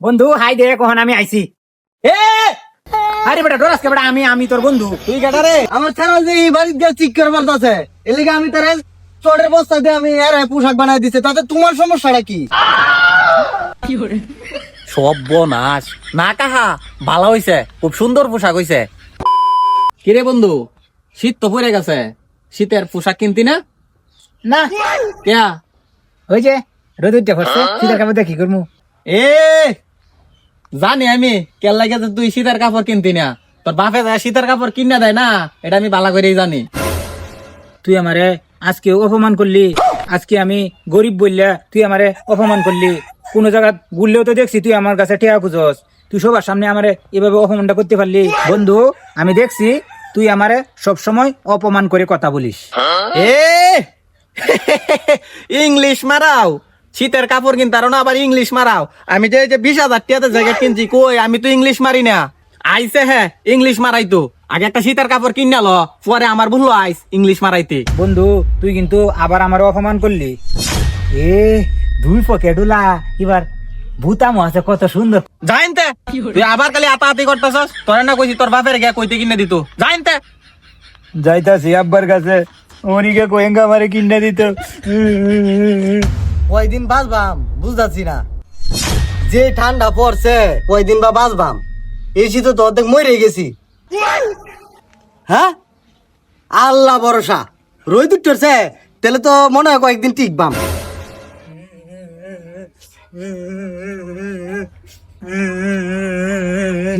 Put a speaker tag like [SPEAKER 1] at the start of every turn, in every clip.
[SPEAKER 1] বন্ধু হাই দে কখন আমি আইছি? এ! আরে বেটা ডরাস কে বেটা আমি আমি তোর বন্ধু।
[SPEAKER 2] তুই কেটা রে? আমার যে এই বাড়িতে গিয়ে চিক করে বলতেছে এলিগে আমি তার চোরের বস্তা দিয়ে আমি এর পোশাক বানাই দিছে তাতে তোমার সমস্যাটা কি?
[SPEAKER 3] সর্বনাশ না কাহা ভালো হইছে খুব সুন্দর পোশাক হইছে। কিরে বন্ধু শীত তো পড়ে গেছে শীতের পোশাক কিনতি না?
[SPEAKER 1] না।
[SPEAKER 3] কেয়া?
[SPEAKER 1] ওই যে রোদ পড়ছে শীতের কাপড় দিয়ে কি করব
[SPEAKER 3] এ! জানি আমি কেল লাগে যে তুই শীতের কাপড় কিনতি না। তোর বাপে যায় শীতের কাপড় কিনে দেয় না এটা আমি ভালো করেই জানি।
[SPEAKER 1] তুই আমারে আজকে অপমান করলি আজকে আমি গরিব বললে তুই আমারে অপমান করলি। কোন জায়গা ঘুরলেও তো দেখছি তুই আমার কাছে ঠেয়া খুঁজস। তুই সবার সামনে আমারে এভাবে অপমানটা করতে পারলি। বন্ধু আমি দেখছি তুই আমারে সব সময় অপমান করে কথা বলিস।
[SPEAKER 3] এ! ইংলিশ মারাও। শীতের কাপড় কিনতে না আবার ইংলিশ মারাও। আমি যে যে বিশ হাজার টিয়াতে জ্যাকেট কিনছি কই? আমি তো ইংলিশ মারি না। আইসে হ্যাঁ ইংলিশ মারাই তো আগে একটা শীতের কাপড় কিনে লো পরে আমার ভুলো আইস ইংলিশ মারাইতে।
[SPEAKER 1] বন্ধু তুই কিন্তু আবার আমার অপমান করলি। এ দুই পকেটুলা এবার ভূতামো আছে কত সুন্দর।
[SPEAKER 3] জানতে তুই আবার খালি আতাহাতি করতেছস? তোর না কইছি তোর বাপের গিয়া কইতে কিনে দিত। জানতে
[SPEAKER 1] যাইতাছি আব্বার কাছে। অনিকে কোয়েঙ্গা মারে কিনে দিত।
[SPEAKER 2] ওই দিন বাঁচবাম, বুঝতেছি না। যে ঠান্ডা পড়ছে ওই দিন বা বাঁচবাম। এই শীতে তো অর্ধেক মরে গেছি। হ্যাঁ? আল্লাহ ভরসা। রোদ উঠছে তাহলে তো মনে হয় কয়েকদিন টিকবাম।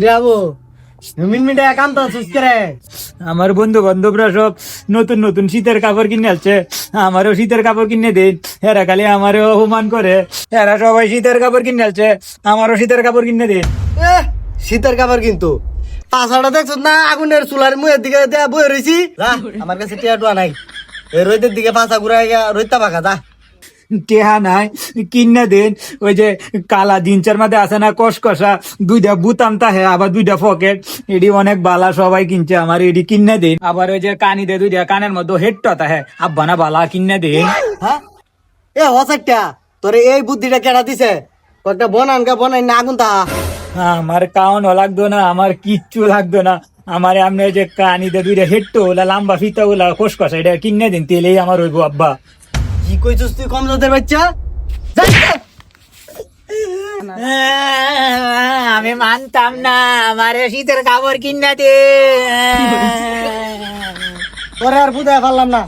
[SPEAKER 2] যাব মিনমিনটা একান্ত করে
[SPEAKER 1] আমার বন্ধু বান্ধবরা সব নতুন নতুন শীতের কাপড় কিনে আসছে আমারও শীতের কাপড় কিনে দিন এরা খালি আমারও অপমান করে। এরা সবাই শীতের কাপড় কিনে আসছে আমারও শীতের কাপড় কিনে দিন
[SPEAKER 2] শীতের কাপড় কিন্তু। পাশাটা দেখছ না? আগুনের চুলার মুয়ের দিকে দেয়া বয়ে রয়েছি আমার কাছে টিয়া টুয়া নাই। রোদের দিকে পাশা ঘুরাই পাকা যা।
[SPEAKER 1] টেহা নাই কিনে দিন ওই যে কালা জিনচার মধ্যে আছে না কসকসা দুইটা বুতাম তাহে আবার দুইটা পকেট এডি অনেক বালা সবাই কিনছে আমার এডি কিনে দিন। আবার ওই যে কানি দে দুইটা কানের মধ্যে হেডটা তাহে আব্বা না বালা কিনে দিন।
[SPEAKER 2] হ্যাঁ? এ তোরে এই বুদ্ধিটা কেডা দিছে? কয়েকটা বনান গা বনাই না আগুন তা
[SPEAKER 1] আমার কাউনও লাগতো না আমার কিচ্ছু লাগতো না। আমার এমনি ওই যে কানিতে দুইটা হেডটো ওলা লম্বা ফিতা ওলা কসকসা এটা কিনে দিন তেলেই আমার হইব আব্বা।
[SPEAKER 2] কি কইছিস তুই কম জাতের বাচ্চা
[SPEAKER 1] আমি মানতাম না আমার শীতের কাপড় কিনে দে।
[SPEAKER 2] তোরে আর বুঝাই পারলাম না।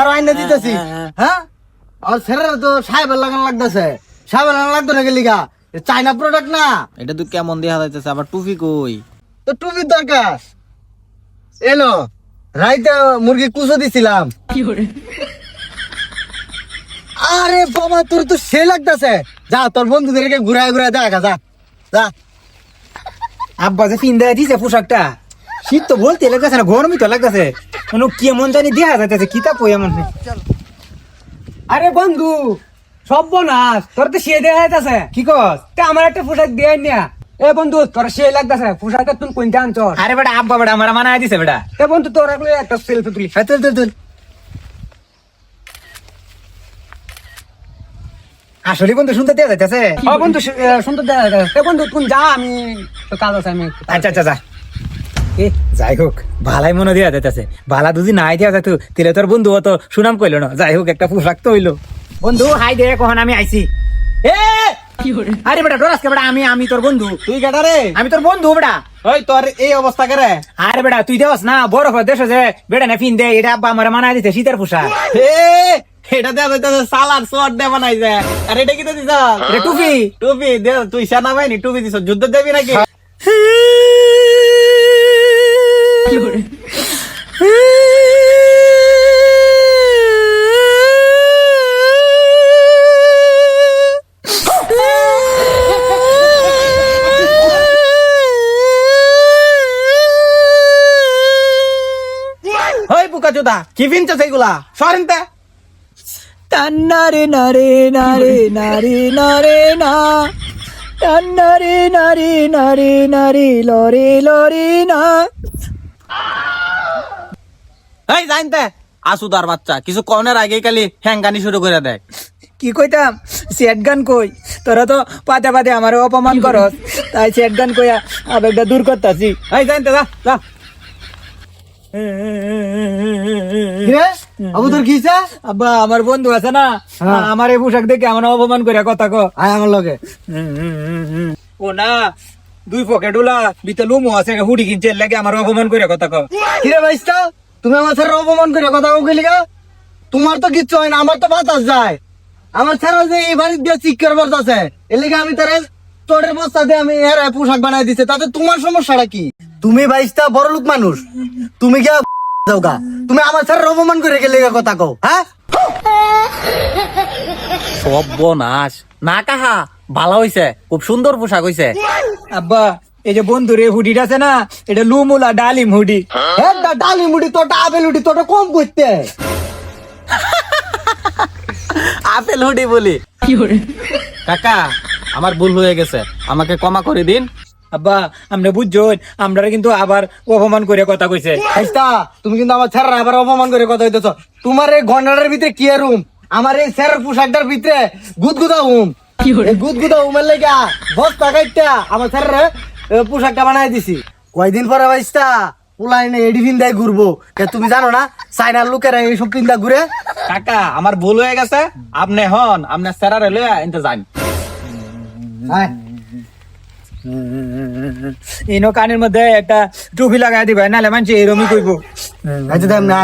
[SPEAKER 2] আর আইনা দিতেছি। হ্যাঁ? আর ছেড়ে তো সাহেব লাগানো লাগতেছে। সাহেব লাগান লাগতো না গেলিগা চাইনা প্রোডাক্ট না।
[SPEAKER 3] এটা তুই কেমন দেখা যাইতেছে আবার টুপি কই?
[SPEAKER 2] তো টুপির দরকার। এলো রাইতে মুরগি কুচো দিছিলাম। আরে বাবা তোর তো সে লাগতেছে। যা তোর বন্ধুদেরকে ঘুরায় ঘুরায় দেখা যা যা।
[SPEAKER 1] আব্বা যে পিন্দা দিছে পোশাকটা শীত তো বলতে লাগতেছে না গরমই তো লাগতেছে। কোনো কেমন জানি দেখা যাইতেছে কি তা কই এমন আরে বন্ধু সব বনাস তোর তো সে দেয়া যাইতেছে। কি কস? তা আমার একটা পোশাক দিয়ে নিয়া। এ বন্ধু তোর সে লাগতেছে পোশাকটা তুই কোনটা আনছস? আরে বেটা আব্বা বেটা আমার মানায় দিছে বেটা। এ বন্ধু তোর একটা সেলফি তুলি। হ্যাঁ তুল তুল তুল। আসলে বন্ধু শুনতে দেয়া যাইতেছে।
[SPEAKER 4] ও বন্ধু শু- এ, সুন্দর দেখা যায়। এ বন্ধু তুমি যা আমি তো কাজ আছে আমি
[SPEAKER 1] আচ্ছা আচ্ছা যা যাই হোক ভালাই মনে দেওয়া যাইতেছে। ভালা দুদি নাই দেওয়া যাইতো তেলে তোর বন্ধু অত সুনাম কইলো না। যাই হোক একটা পোশাক তো হইল। বন্ধু হাই দে কখন আমি আইছি। এ! আরে বেটা ডরাস কে বেটা আমি আমি তোর বন্ধু।
[SPEAKER 2] তুই কেটা রে?
[SPEAKER 1] আমি তোর বন্ধু বেটা।
[SPEAKER 2] ওই তোর এই অবস্থা করে?
[SPEAKER 1] আরে বেটা তুই দেওয়াস না বড় দেশ যে বেটা না ফিন দে এটা আব্বা আমার মানায় দিতে শীতের পোশাক।
[SPEAKER 2] এটা দেয়া যাইতেছে সালাদ সোয়াট দে বানাইছে আর এটা কি তো দিছ
[SPEAKER 1] এটা টুপি।
[SPEAKER 2] টুপি। দে তুই সেনা বাহিনী টুপি দিছ যুদ্ধ দেবি নাকি? ওই বুকা চোদা কি ফিনছ সেইগুলা? সরেন তে
[SPEAKER 1] তান্নারে নারে নারে নারে নারে না তান্নারে নারে নারে নারে লরে লরে না
[SPEAKER 3] এই জানতে আসু তার বাচ্চা কিছু কনের আগে খালি হ্যাঙ্গানি শুরু করে দেয়।
[SPEAKER 1] কি কইতাম? সেট গান কই? তোরা তো পাতে পাতে আমার অপমান করস। তাই সেট গান কইয়া আবেগটা দূর করতাছি। এই জানতে যা যা।
[SPEAKER 2] আবু তোর কি
[SPEAKER 1] আব্বা আমার বন্ধু আছে না?
[SPEAKER 2] হ্যাঁ।
[SPEAKER 1] আমার এই পোশাক দেখে আমার অপমান করে কথা কো
[SPEAKER 2] আয় আমার লগে।
[SPEAKER 1] ও না দুই পকেট উলা ভিতরে লুমো আছে হুডি কিনছে লাগে আমার অপমান করে কথা কো
[SPEAKER 2] কিরে ভাইস্তা? তুমি আমার স্যার অপমান করে কথা কইলি গা? তোমার তো কিচ্ছু হয় না আমার তো বাতাস যায়। আমার স্যার যে এই বাড়ির দিয়ে চিকের বর্ত আছে এর লেগে আমি তার তোরের বস্তা দিয়ে আমি এর পোশাক বানাই দিছে তাতে তোমার সমস্যাটা কি? তুমি ভাইস্তা বড় লোক মানুষ তুমি কি যাও গা তুমি আমার স্যার অপমান করে গেলে কথা কও হ্যাঁ?
[SPEAKER 3] সর্বনাশ। না কাহা ভালো হইছে খুব সুন্দর পোশাক হইছে।
[SPEAKER 1] আব্বা এই যে বন্ধুর এই হুডিটা আছে না এটা লুমুলা ডালিম হুডি।
[SPEAKER 2] হ্যাঁ? দা ডালি মুড়ি তোটা আপেল হুডি তোটা কম করতে।
[SPEAKER 3] আপেল হুডি বলি। কাকা আমার ভুল হয়ে গেছে। আমাকে ক্ষমা করে দিন।
[SPEAKER 1] আব্বা আমরা বুঝছেন আমরা কিন্তু আবার অপমান করে কথা কইছে।
[SPEAKER 2] ভাইস্তা তুমি কিন্তু আমার স্যার আবার অপমান করে কথা হইতেছ তোমার এই ঘন্টাটার ভিতরে কি রুম আমার এই স্যারের পোশাকটার ভিতরে গুদগুদা উম। গুদগুদা উমের লেগা বস্তা কাইটা আমার স্যারের পোশাকটা বানাই দিছি। কয়দিন পরে ভাইস্তা পুলাইনে এডি দেয় ঘুরবো। তুমি জানো না চাইনার লোকেরা এইসব চিন্তা ঘুরে।
[SPEAKER 3] কাকা আমার ভুল হয়ে গেছে। আপনি হন আপনার স্যারারে লইয়া এনতে যান।
[SPEAKER 1] ইনো কানের মধ্যে একটা টুপি লাগাই দিবে নাহলে মানছি এরমই কইব।
[SPEAKER 2] আচ্ছা দেখ না।